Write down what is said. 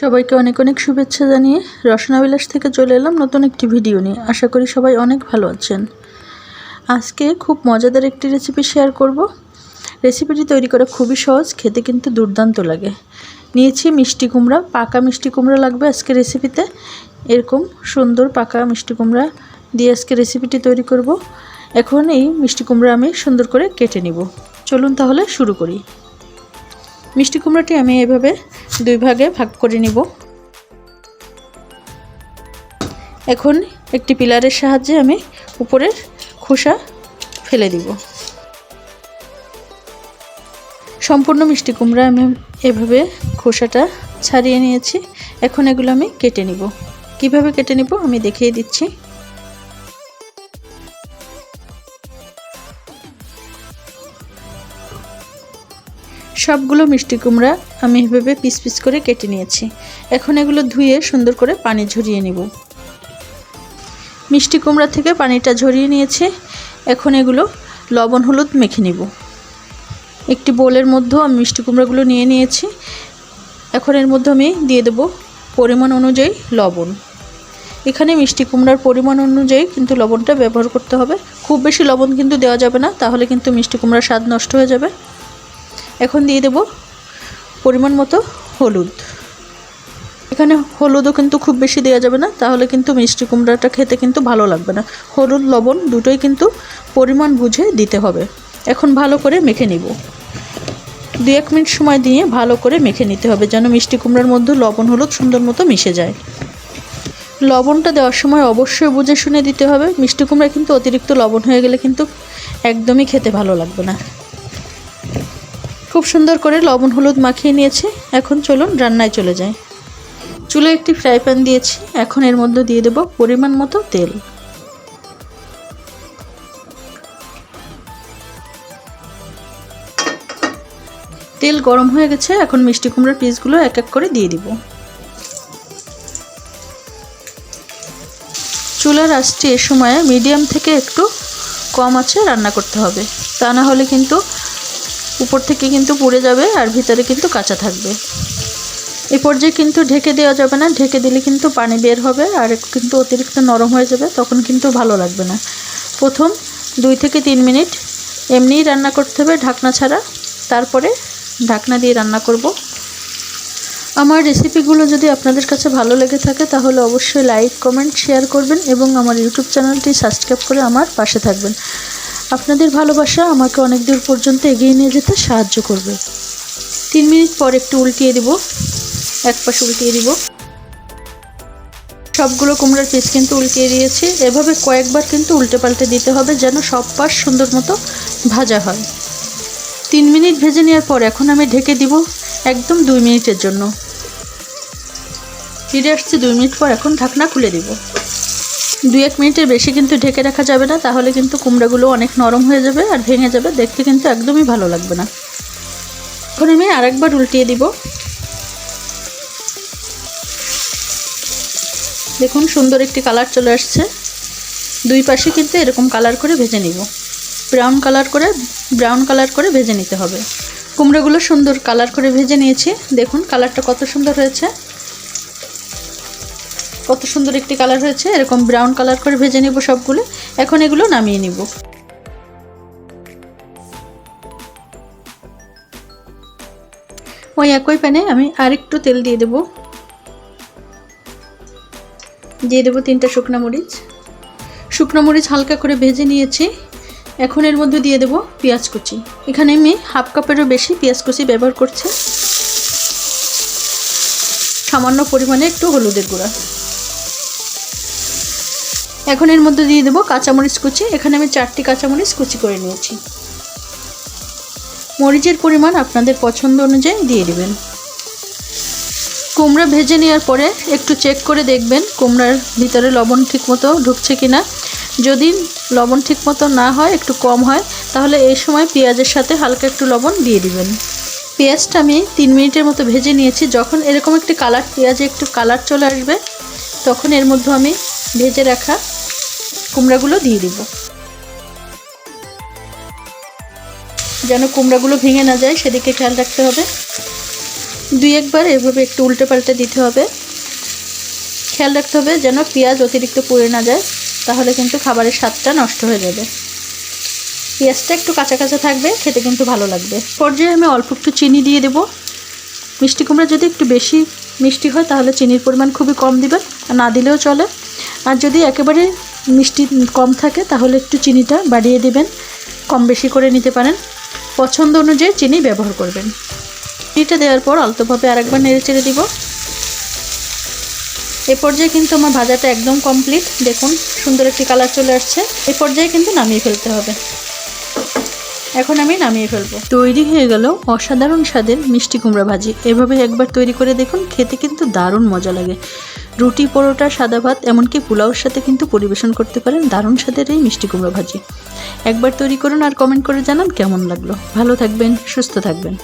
সবাইকে অনেক অনেক শুভেচ্ছা জানিয়ে রসনাবিলাস থেকে চলে এলাম নতুন একটি ভিডিও নিয়ে। আশা করি সবাই অনেক ভালো আছেন। আজকে খুব মজাদার একটি রেসিপি শেয়ার করব। রেসিপিটি তৈরি করা খুবই সহজ, খেতে কিন্তু দুর্দান্ত লাগে। নিয়েছি মিষ্টি কুমড়া, পাকা মিষ্টি কুমড়া লাগবে আজকে রেসিপিতে এরকম সুন্দর পাকা মিষ্টি কুমড়া দিয়ে আজকে রেসিপিটি তৈরি করব। এখন এই মিষ্টি কুমড়া আমি সুন্দর করে কেটে নিব। চলুন তাহলে শুরু করি। মিষ্টি কুমড়াটি আমি এভাবে দুই ভাগে ভাগ করে নিব। এখন একটি পিলারের সাহায্যে আমি উপরের খোসা ফেলে দিব। সম্পূর্ণ মিষ্টি কুমড়া আমি এভাবে খোসাটা ছাড়িয়ে নিয়েছি। এখন এগুলো আমি কেটে নিব। কীভাবে কেটে নিব আমি দেখিয়ে দিচ্ছি। সবগুলো মিষ্টি কুমড়া আমি এভাবে পিস পিস করে কেটে নিয়েছি। এখন এগুলো ধুয়ে সুন্দর করে পানি ঝরিয়ে নেব। মিষ্টি কুমড়া থেকে পানিটা ঝরিয়ে নিয়েছি। এখন এগুলো লবণ হলুদ মেখে নেব। একটি বোলের মধ্যেও আমি মিষ্টি কুমড়াগুলো নিয়ে নিয়েছি। এখন এর মধ্যে আমি দিয়ে দেব পরিমাণ অনুযায়ী লবণ। এখানে মিষ্টি কুমড়ার পরিমাণ অনুযায়ী কিন্তু লবণটা ব্যবহার করতে হবে। খুব বেশি লবণ কিন্তু দেওয়া যাবে না, তাহলে কিন্তু মিষ্টি কুমড়ার স্বাদ নষ্ট হয়ে যাবে। এখন দিয়ে দেব পরিমাণ মতো হলুদ। এখানে হলুদও কিন্তু খুব বেশি দেওয়া যাবে না, তাহলে কিন্তু মিষ্টি কুমড়াটা খেতে কিন্তু ভালো লাগবে না। হলুদ, লবণ দুটোই কিন্তু পরিমাণ বুঝে দিতে হবে। এখন ভালো করে মেখে নিব। দু এক মিনিট সময় দিয়ে ভালো করে মেখে নিতে হবে যেন মিষ্টি কুমড়ার মধ্যে লবণ, হলুদ সুন্দর মতো মিশে যায়। লবণটা দেওয়ার সময় অবশ্যই বুঝে শুনে দিতে হবে। মিষ্টি কুমড়া কিন্তু অতিরিক্ত লবণ হয়ে গেলে কিন্তু একদমই খেতে ভালো লাগবে না। খুব সুন্দর করে লবণ হলুদ মাখিয়ে নিয়েছি। এখন চলুন রান্নায় চলে যাই। চুলে একটি ফ্রাই প্যান দিয়েছি। এখন এর মধ্যে দিয়ে দেব পরিমাণ মতো তেল। তেল গরম হয়ে গেছে। এখন মিষ্টি কুমড়ার পিসগুলো এক এক করে দিয়ে দিব। চুলার আঁচটি এ সময় মিডিয়াম থেকে একটু কম আছে রান্না করতে হবে। তা না হলে কিন্তু উপর থেকে কিন্তু পুড়ে যাবে আর ভিতরে কিন্তু কাঁচা থাকবে। এই পর্যায়ে কিন্তু ঢেকে দেওয়া যাবে না, ঢেকে দিলে কিন্তু পানি বের হবে আর কিন্তু অতিরিক্ত নরম হয়ে যাবে, তখন কিন্তু ভালো লাগবে না। প্রথম দুই থেকে তিন মিনিট এমনিই রান্না করতে হবে ঢাকনা ছাড়া, তারপরে ঢাকনা দিয়ে রান্না করব। আমার রেসিপিগুলো যদি আপনাদের কাছে ভালো লেগে থাকে তাহলে অবশ্যই লাইক, কমেন্ট, শেয়ার করবেন এবং আমার ইউটিউব চ্যানেলটি সাবস্ক্রাইব করে আমার পাশে থাকবেন। আপনাদের ভালোবাসা আমাকে অনেক দূর পর্যন্ত এগিয়ে নিয়ে যেতে সাহায্য করবে। তিন মিনিট পর একটু উল্টিয়ে দিব। এক পাশে উল্টিয়ে দিব। সবগুলো কুমড়ার পিস কিন্তু উল্টিয়ে দিয়েছি। এভাবে কয়েকবার কিন্তু উল্টে পাল্টে দিতে হবে যেন সব পাশ সুন্দর মতো ভাজা হয়। তিন মিনিট ভেজে নেওয়ার পর এখন আমি ঢেকে দিব একদম দুই মিনিটের জন্য। ফিরে আসছি দুই মিনিট পর এখন ঢাকনা খুলে দিব। দুই এক মিনিটের বেশি কিন্তু ঢেকে রাখা যাবে না, তাহলে কিন্তু কুমড়াগুলো অনেক নরম হয়ে যাবে আর ভেঙে যাবে। দেখতে কিন্তু একদমই ভালো লাগবে না। এখন আমি আরেকবার উল্টিয়ে দিব। দেখুন, সুন্দর একটি কালার চলে আসছে। দুই পাশে কিন্তু এরকম কালার করে ভেজে নিব। ব্রাউন কালার করে, ব্রাউন কালার করে ভেজে নিতে হবে। কুমড়োগুলো সুন্দর কালার করে ভেজে নিয়েছি। দেখুন, কালারটা কত সুন্দর হয়েছে। কত সুন্দর একটি কালার হয়েছে। এরকম ব্রাউন কালার করে ভেজে নেব সবগুলো। এখন এগুলো নামিয়ে নিব। ওই একই প্যানে আমি আরেকটু তেল দিয়ে দেব। দিয়ে দেবো তিনটা শুকনো মরিচ। শুকনো মরিচ হালকা করে ভেজে নিয়েছি। এখন এর মধ্যে দিয়ে দেব পেঁয়াজ কুচি। এখানে আমি হাফ কাপেরও বেশি পেঁয়াজ কুচি ব্যবহার করছি। সামান্য পরিমাণে একটু হলুদের গুঁড়া। এখন এর মধ্যে দিয়ে দেবো কাঁচামরিচ কুচি। এখানে আমি চারটি কাঁচামরিচ কুচি করে নিয়েছি। মরিচের পরিমাণ আপনাদের পছন্দ অনুযায়ী দিয়ে দেবেন। কুমড়া ভেজে নেওয়ার পরে একটু চেক করে দেখবেন কুমড়ার ভিতরে লবণ ঠিকমতো ঢুকছে কি না যদি লবণ ঠিকমতো না হয়, একটু কম হয়, তাহলে এই সময় পেঁয়াজের সাথে হালকা একটু লবণ দিয়ে দিবেন। পেঁয়াজটা আমি তিন মিনিটের মতো ভেজে নিয়েছি। যখন এরকম একটি কালার পেঁয়াজে একটু কালার চলে আসবে, তখন এর মধ্যে আমি ভেজে রাখা কুমড়াগুলো দিয়ে দিব। যেন কুমড়াগুলো ভেঙে না যায়, সেদিকে খেয়াল রাখতে হবে। দুই একবার এভাবে একটু উল্টে পাল্টে দিতে হবে। খেয়াল রাখতে হবে যেন পেঁয়াজ অতিরিক্ত পুড়ে না যায়, তাহলে কিন্তু খাবারের স্বাদটা নষ্ট হয়ে যাবে। পেঁয়াজটা একটু কাঁচা কাঁচা থাকবে, খেতে কিন্তু ভালো লাগবে। পর্যায়ে আমি অল্প একটু চিনি দিয়ে দেবো। মিষ্টি কুমড়া যদি একটু বেশি মিষ্টি হয়, তাহলে চিনির পরিমাণ খুবই কম দেবেন না দিলেও চলে। আর যদি একেবারে মিষ্টি কম থাকে, তাহলে একটু চিনিটা বাড়িয়ে দেবেন। কম বেশি করে নিতে পারেন। পছন্দ অনুযায়ী চিনি ব্যবহার করবেন। চিনিটা দেওয়ার পর আলতোভাবে আরেকবার নেড়ে চেড়ে দিব। এ পর্যায়ে কিন্তু আমার ভাজাটা একদম কমপ্লিট। দেখুন, সুন্দর একটি কালার চলে আসছে। এই পর্যায়ে কিন্তু নামিয়ে ফেলতে হবে। এখন আমি নামিয়ে ফেলব। তৈরি হয়ে গেল অসাধারণ স্বাদের মিষ্টি কুমড়া ভাজি। এভাবে একবার তৈরি করে দেখুন, খেতে কিন্তু দারুণ মজা লাগে। রুটি, পরোটা, সাদা ভাত, এমনকি পোলাওর সাথে কিন্তু পরিবেশন করতে পারেন দারুণ স্বাদের এই মিষ্টি কুমড়ো ভাজি। একবার তৈরি করুন আর কমেন্ট করে জানান কেমন লাগল। ভালো থাকবেন, সুস্থ থাকবেন।